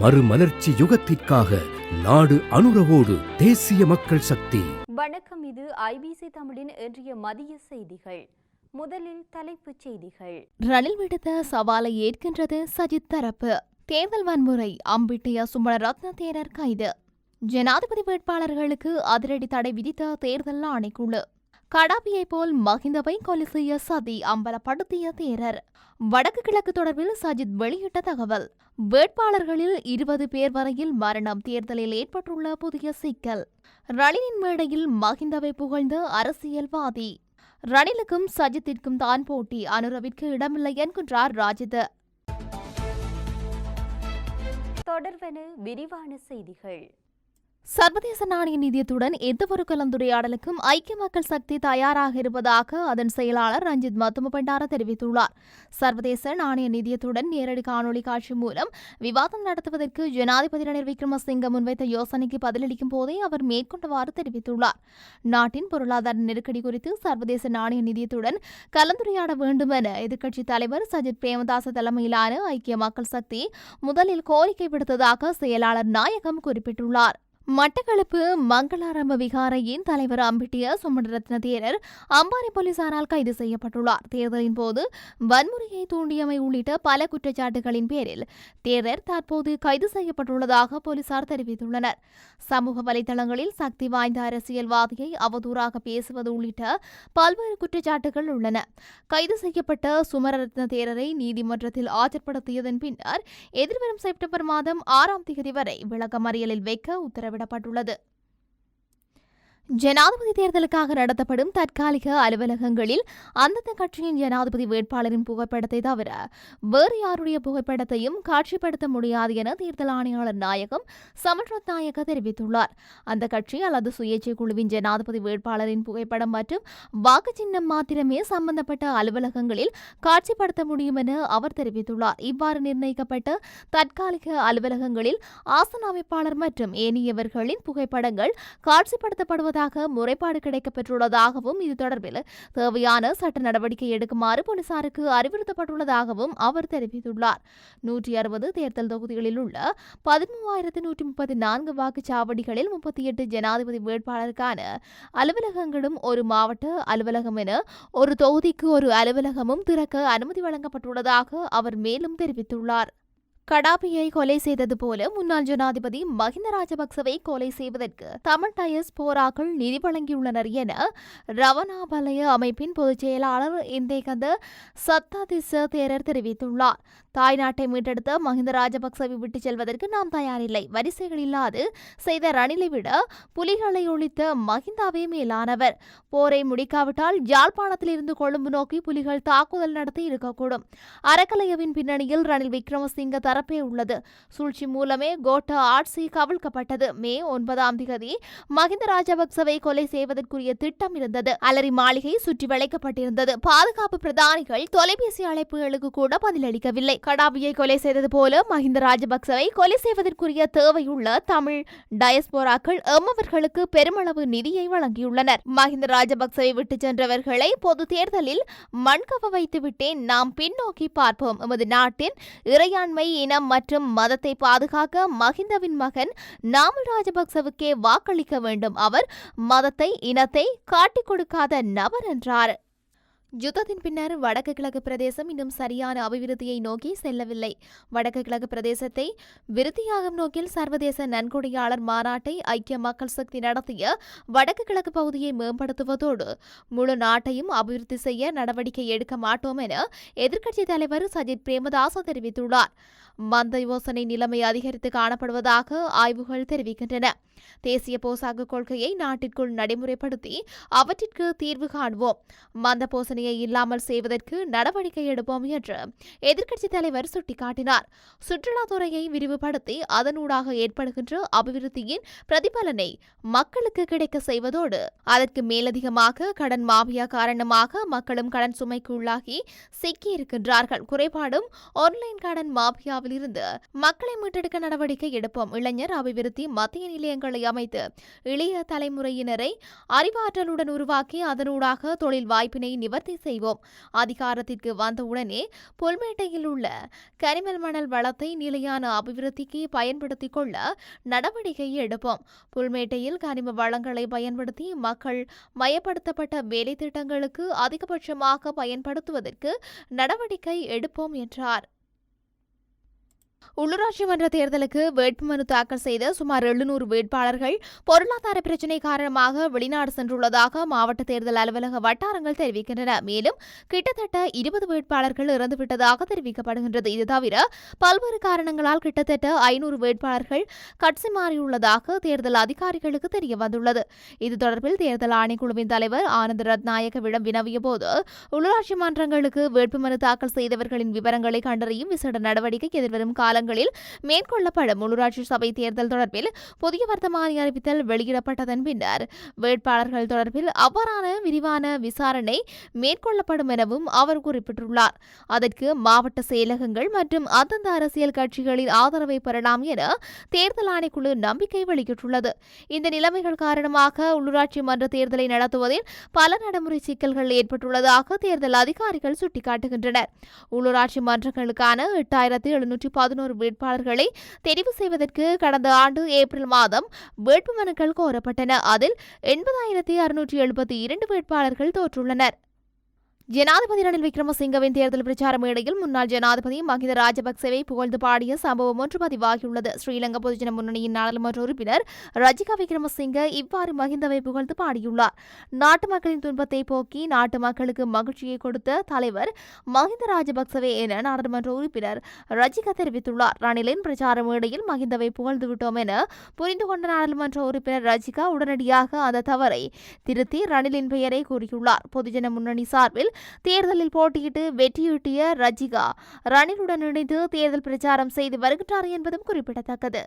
மறுமலர்ச்சி யுகத்திற்காக நாடு அனுரவோடு தேசிய மக்கள் சக்தி. வணக்கம் இது ஐபிசி தமிழின் இன்றைய மதிய செய்திகள். முதலில் தலைப்புச் செய்திகள். ரணில் விடுத்த சவாலை ஏற்கின்றது சஜித் தரப்பு. தேர்தல் வன்முறை அம்பிட்டிய சுமண ரத்ன தேரர் கைது. ஜனாதிபதி வேட்பாளர்களுக்கு அதிரடி தடை விதித்த தேர்தல் ஆணைக்குழு. கடாபியை போல் மகிந்தவை கொலை செய்ய சதி அம்பலப்படுத்திய தேரர். வடக்கு கிழக்கு தொடர்பில் சஜித் வெளியிட்ட தகவல் வேட்பாளர்களில் இருபது பேர் வரையில் மரணம் தேர்தலில் ஏற்பட்டுள்ள புதிய சிக்கல். ரணிலின் மேடையில் மகிந்தவை புகழ்ந்த அரசியல்வாதி. ரணிலுக்கும் சஜித்திற்கும் தான் போட்டி அனுரவிற்கு இடமில்லை என்கின்றார் ராஜித. தொடர்வென விரிவான செய்திகள். சர்வதேச நாணய நிதியத்துடன் எந்தவொரு கலந்துரையாடலுக்கும் ஐக்கிய மக்கள் சக்தி தயாராக இருப்பதாக அதன் செயலாளர் ரஞ்சித் மத்துமபண்டார தெரிவித்துள்ளார். சர்வதேச நாணய நிதியத்துடன் நேரடி காணொலி காட்சி மூலம் விவாதம் நடத்துவதற்கு ஜனாதிபதி ரணில் விக்ரமசிங்க முன்வைத்த யோசனைக்கு பதிலளிக்கும் போதே அவர் மேற்கொண்டவாறு தெரிவித்துள்ளார். நாட்டின் பொருளாதார நெருக்கடி குறித்து சர்வதேச நாணய நிதியத்துடன் கலந்துரையாட வேண்டும் என எதிர்க்கட்சித் தலைவர் சஜித் பிரேமதாச தலைமையிலான ஐக்கிய மக்கள் சக்தி முதலில் கோரிக்கை விடுத்ததாக செயலாளர் நாயகம் குறிப்பிட்டுள்ளார். மட்டக்களப்பு மங்களாரம்ப விகாரையின் தலைவர் அம்பிட்டிய சுமணரத்ன தேரர் அம்பாறை போலீசாரால் கைது செய்யப்பட்டுள்ளார். தேர்தலின் போது வன்முறையை தூண்டியமை உள்ளிட்ட பல குற்றச்சாட்டுகளின் பேரில் தேரர் தற்போது கைது செய்யப்பட்டுள்ளதாக போலீசார் தெரிவித்துள்ளனர். சமூக வலைதளங்களில் சக்தி வாய்ந்த அரசியல்வாதியை அவதூறாக பேசுவது உள்ளிட்ட பல்வேறு குற்றச்சாட்டுகள் உள்ளன. கைது செய்யப்பட்ட சுமரரத்ன தேரரை நீதிமன்றத்தில் ஆஜர்படுத்தியதன் பின்னர் எதிர்வரும் செப்டம்பர் மாதம் ஆறாம் தேதி வரை விளக்கமறியலில் வைக்க உத்தரவிட்டார் உத்தரவிடப்பட்டுள்ளது ஜனாதிபதி தேர்தலுக்காக நடத்தப்படும் தற்காலிக அலுவலகங்களில் அந்தந்த கட்சியின் ஜனாதிபதி வேட்பாளரின் புகைப்படத்தை தவிர வேறு யாருடைய புகைப்படத்தையும் காட்சிப்படுத்த முடியாது என தேர்தல் ஆணையாளர் நாயகம் சமல்ரத் நாயக்க தெரிவித்துள்ளார். அந்த கட்சி அல்லது சுயேட்சை குழுவின் ஜனாதிபதி வேட்பாளரின் புகைப்படம் மற்றும் வாக்கு சின்னம் மாத்திரமே சம்பந்தப்பட்ட அலுவலகங்களில் காட்சிப்படுத்த முடியும் என அவர் தெரிவித்துள்ளார். இவ்வாறு நிர்ணயிக்கப்பட்ட தற்காலிக அலுவலகங்களில் ஆசன அமைப்பாளர் மற்றும் ஏனையவர்களின் புகைப்படங்கள் காட்சிப்படுத்தப்படுவதாக முறைப்பாடு கிடைக்கப்பெற்றுள்ளதாகவும் இது தொடர்பில் தேவையான சட்ட நடவடிக்கை எடுக்குமாறு போலீசாருக்கு அறிவுறுத்தப்பட்டுள்ளதாகவும் அவர் தெரிவித்துள்ளார். நூற்றி அறுபது தேர்தல் தொகுதிகளில் உள்ள பதிமூவாயிரத்து நூற்றி முப்பத்தி நான்கு வாக்குச்சாவடிகளில் முப்பத்தி எட்டு ஜனாதிபதி வேட்பாளருக்கான அலுவலகங்களும் ஒரு மாவட்ட அலுவலகம் என ஒரு தொகுதிக்கு ஒரு அலுவலகமும் திறக்க அனுமதி வழங்கப்பட்டுள்ளதாக அவர் மேலும் தெரிவித்துள்ளார். கடாபியை கொலை செய்தது போல முன்னாள் ஜனாதிபதி மஹிந்த ராஜபக்சவை கொலை செய்வதற்கு தமிழ் டயர்ஸ் போராக்கள் நிதி வழங்கியுள்ளனர் என ரவணாபலய அமைப்பின் பொதுச் செயலாளர் இந்தேகந்த சத்தாதிச தேரர் தெரிவித்துள்ளார். தாய்நாட்டை மீட்டெடுத்த மஹிந்த ராஜபக்சவை விட்டுச் செல்வதற்கு நாம் தயாரில்லை. வரிசைகள் இல்லாது செய்த ரணிலை விட புலிகளை ஒழித்த மஹிந்தாவே மேலானவர். போரை முடிக்காவிட்டால் யாழ்ப்பாணத்திலிருந்து கொழும்பு நோக்கி புலிகள் தாக்குதல் நடத்தி இருக்கக்கூடும். அறக்கலையவின் பின்னணியில் ரணில் விக்ரமசிங்க தரப்பே உள்ளது. சூழ்ச்சி மூலமே கோட்டா ஆட்சி கவிழ்க்கப்பட்டது. மே ஒன்பதாம் திகதி மஹிந்த ராஜபக்சவை கொலை செய்வதற்குரிய திட்டம் இருந்தது. அலரி மாளிகை சுற்றி வளைக்கப்பட்டிருந்தது. பாதுகாப்பு பிரதானிகள் தொலைபேசி அழைப்புகளுக்கு கூட பதிலளிக்கவில்லை. கடாபியை கொலை செய்தது போல மஹிந்த ராஜபக்சவை கொலை செய்வதற்குரிய தேவையுள்ள தமிழ் டயஸ்போராக்கள் எம்மவர்களுக்கு பெருமளவு நிதியை வழங்கியுள்ளனர். மஹிந்த ராஜபக்சவை விட்டுச் சென்றவர்களை பொது தேர்தலில் மண்கவ வைத்துவிட்டேன். நாம் பின்னோக்கி பார்ப்போம். எமது நாட்டின் இறையாண்மை இனம் மற்றும் மதத்தை பாதுகாக்க மஹிந்தவின் மகன் நாமல் ராஜபக்சவுக்கே வாக்களிக்க வேண்டும். அவர் மதத்தை இனத்தை காட்டிக் கொடுக்காத நபர் என்றார். யுத்தத்தின் பின்னர் வடக்கு கிழக்கு பிரதேசம் இன்னும் சரியான அபிவிருத்தியை நோக்கி செல்லவில்லை. வடக்கு கிழக்கு பிரதேசத்தை விருத்தியாகும் நோக்கில் சர்வதேச நன்கொடையாளர் மாநாட்டை ஐக்கிய மக்கள் சக்தி நடத்திய வடக்கு கிழக்கு பகுதியை மேம்படுத்துவதோடு முழு நாட்டையும் அபிவிருத்தி செய்ய நடவடிக்கை எடுக்க மாட்டோம் என எதிர்க்கட்சித் தலைவர் சஜித் பிரேமதாச தெரிவித்துள்ளார். மந்த யோசனை நிலைமை அதிகரித்து காணப்படுவதாக ஆய்வுகள் தெரிவிக்கின்றன. தேசிய போசாக்கு கொள்கையை நாட்டிற்குள் நடைமுறைப்படுத்தி அவற்றிற்கு தீர்வு காண்போம். மந்த போசனையை இல்லாமல் செய்வதற்கு நடவடிக்கை எடுப்போம் என்று எதிர்க்கட்சித் தலைவர் சுட்டிக்காட்டினார். சுற்றுலாத்துறையை விரிவுபடுத்தி அதனூடாக ஏற்படுகின்ற அபிவிருத்தியின் பிரதிபலனை மக்களுக்கு கிடைக்க செய்வதோடு அதற்கு மேலதிகமாக கடன் மாபியா காரணமாக மக்களும் கடன் சுமைக்கு உள்ளாகி சிக்கியிருக்கின்றார்கள். குறைபாடும் ஆன்லைன் கடன் மாபியாவில் இருந்து மக்களை மீட்டெடுக்க நடவடிக்கை எடுப்போம். இளைஞர் அபிவிருத்தி மத்திய நிலையங்கள் அமைத்து இளைய தலைமுறையினரை அறிவாற்றலுடன் உருவாக்கி அதனூடாக தொழில் வாய்ப்பினை நிவர்த்தி செய்வோம். அதிகாரத்திற்கு வந்தவுடனே புல்மேட்டையில் உள்ள கரிமல் மணல் வளத்தை நிலையான அபிவிருத்திக்கு பயன்படுத்திக் கொள்ள நடவடிக்கை எடுப்போம். புல்மேட்டையில் கனிம வளங்களை பயன்படுத்தி மக்கள் மயப்படுத்தப்பட்ட வேலை திட்டங்களுக்கு அதிகபட்சமாக பயன்படுத்துவதற்கு நடவடிக்கை எடுப்போம் என்றார். உள்ளூராட்சி மன்ற தேர்தலுக்கு வேட்புமனு தாக்கல் செய்த சுமார் எழுநூறு வேட்பாளர்கள் பொருளாதார பிரச்சினை காரணமாக வெளிநாடு சென்றுள்ளதாக மாவட்ட தேர்தல் அலுவலக வட்டாரங்கள் தெரிவிக்கின்றன. மேலும் கிட்டத்தட்ட இருபது வேட்பாளர்கள் இறந்துவிட்டதாக தெரிவிக்கப்படுகின்றது. இது தவிர பல்வேறு காரணங்களால் கிட்டத்தட்ட ஐநூறு வேட்பாளர்கள் கட்சி மாறியுள்ளதாக தேர்தல் அதிகாரிகளுக்கு தெரிய வந்துள்ளது. இது தொடர்பில் தேர்தல் ஆணைக்குழுவின் தலைவர் ஆனந்த் ரத்நாயகவிடம் வினவிய போது உள்ளூராட்சி மன்றங்களுக்கு வேட்புமனு தாக்கல் செய்தவர்களின் விவரங்களை கண்டறியும் விசேட நடவடிக்கை எதிர்வரும் காலங்களில் மேற்கொள்ளப்படும் உள்ளூராட்சி சபை தேர்தல் தொடர்பில் புதிய வர்த்தமானி அறிவித்தல் வெளியிடப்பட்டதன் பின்னர் வேட்பாளர்கள் தொடர்பில் அவ்வாறான விரிவான விசாரணை மேற்கொள்ளப்படும் எனவும் அவர் குறிப்பிட்டுள்ளார். அதற்கு மாவட்ட செயலகங்கள் மற்றும் அந்தந்த அரசியல் கட்சிகளின் ஆதரவை பெறலாம் என தேர்தல் ஆணைக்குழு நம்பிக்கை வெளியிட்டுள்ளது. இந்த நிலைமைகள் காரணமாக உள்ளூராட்சி மன்ற தேர்தலை நடத்துவதில் பல நடைமுறை சிக்கல்கள் ஏற்பட்டுள்ளதாக தேர்தல் அதிகாரிகள் சுட்டிக்காட்டுகின்றனர். உள்ளூராட்சி மன்றங்களுக்கான எட்டாயிரத்து எழுநூற்றி பதினோரு வேட்பாளர்களை தெரிவு செய்வதற்கு கடந்த ஆண்டு ஏப்ரல் மாதம் வேட்புமனுக்கள் கோரப்பட்டன. அதில் எண்பதாயிரத்தி அறுநூற்றி எழுபத்தி இரண்டு வேட்பாளர்கள் தோற்றுள்ளனர். ஜனாதிபதி ரணில் விக்ரமசிங்கவின் தேர்தல் பிரச்சார மேடையில் முன்னாள் ஜனாதிபதி மஹிந்த ராஜபக்சவை புகழ்ந்து பாடிய சம்பவம் ஒன்று பதிவாகியுள்ளது. ஸ்ரீலங்கா பொதுஜன முன்னணியின் நாடாளுமன்ற உறுப்பினர் ரஜிகா விக்ரமசிங்க இவ்வாறு மஹிந்தவை புகழ்ந்து பாடியுள்ளார். நாட்டு மக்களின் துன்பத்தை போக்கி நாட்டு மக்களுக்கு மகிழ்ச்சியை கொடுத்த தலைவர் மஹிந்த ராஜபக்சவே என நாடாளுமன்ற உறுப்பினர் ரஜிகா தெரிவித்துள்ளார். ரணிலின் பிரச்சார மேடையில் மஹிந்தவை புகழ்ந்து விட்டோம் என புரிந்து கொண்ட நாடாளுமன்ற உறுப்பினர் ரஜிகா உடனடியாக அந்த தவறை திருத்தி ரணிலின் பெயரை கூறியுள்ளார். பொதுஜன முன்னணி சார்பில் தேர்தலில் போட்டியிட்டு வெற்றியீட்டிய ரஜிகா ரணிலுடன் இணைந்து தேர்தல் பிரச்சாரம் செய்து வருகின்றார் என்பதும் குறிப்பிடத்தக்கது.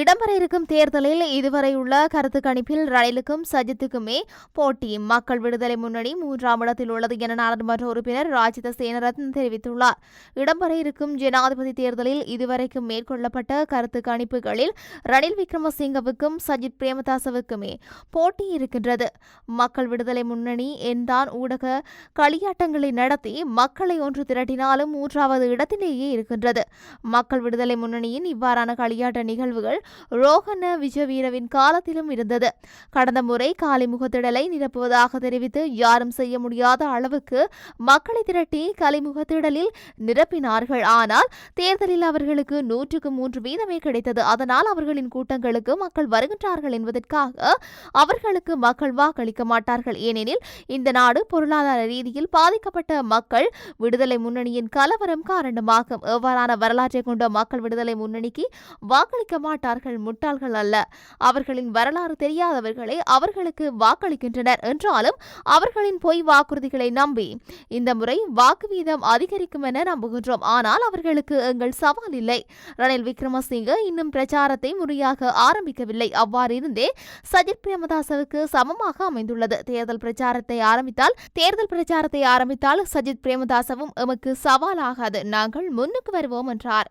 இடம்பெற இருக்கும் தேர்தலில் இதுவரையுள்ள கருத்து கணிப்பில் ரணிலுக்கும் சஜித்துக்குமே போட்டி. மக்கள் விடுதலை முன்னணி மூன்றாம் இடத்தில் உள்ளது என நாடாளுமன்ற உறுப்பினர் ராஜித சேனரத்ன தெரிவித்துள்ளார். இடம்பெற இருக்கும் ஜனாதிபதி தேர்தலில் இதுவரைக்கும் மேற்கொள்ளப்பட்ட கருத்து கணிப்புகளில் ரணில் விக்ரமசிங்கவுக்கும் சஜித் பிரேமதாசவுக்குமே போட்டி இருக்கின்றது. மக்கள் விடுதலை முன்னணி என்றான் ஊடக களியாட்டங்களை நடத்தி மக்களை ஒன்று திரட்டினாலும் மூன்றாவது இடத்திலேயே இருக்கின்றது. மக்கள் விடுதலை முன்னணியின் இவ்வாறான களியாட்ட நிகழ்வுகள் ரோஹன விஜவீரவின் காலத்திலும் இருந்தது. கடந்த முறை காலி முகத்திடலை நிரப்புவதாக தெரிவித்து யாரும் செய்ய முடியாத அளவுக்கு மக்களை திரட்டி கலிமுகத்திடலில் நிரப்பினார்கள். ஆனால் தேர்தலில் அவர்களுக்கு நூற்றுக்கு மூன்று வீதமே கிடைத்தது. அதனால் அவர்களின் கூட்டங்களுக்கு மக்கள் வருகின்றார்கள் என்பதற்காக அவர்களுக்கு மக்கள் வாக்களிக்க மாட்டார்கள். ஏனெனில் இந்த நாடு பொருளாதார ரீதியில் பாதிக்கப்பட்ட மக்கள் விடுதலை முன்னணியின் கலவரம் காரணமாகும். எவ்வாறான வரலாற்றை கொண்ட மக்கள் விடுதலை முன்னணிக்கு வாக்களிக்க வாக்காளர்கள் முட்டாள்கள் அல்ல. அவர்களின் வரலாறு தெரியாதவர்களே அவர்களுக்கு வாக்களிக்கின்றனர் என்றாலும் அவர்களின் பொய் வாக்குறுதிகளை நம்பி இந்த முறை வாக்கு வீதம் அதிகரிக்கும் என நம்புகின்றோம். ஆனால் அவர்களுக்கு எங்கள் சவால் இல்லை. ரணில் விக்ரமசிங்க இன்னும் பிரச்சாரத்தை முறையாக ஆரம்பிக்கவில்லை. அவ்வாறு இருந்தே சஜித் பிரேமதாசவுக்கு சமமாக அமைந்துள்ளது. தேர்தல் பிரச்சாரத்தை ஆரம்பித்தால் தேர்தல் பிரச்சாரத்தை ஆரம்பித்தால் சஜித் பிரேமதாசவும் எமக்கு சவாலாகாது. நாங்கள் முன்னுக்கு வருவோம் என்றார்.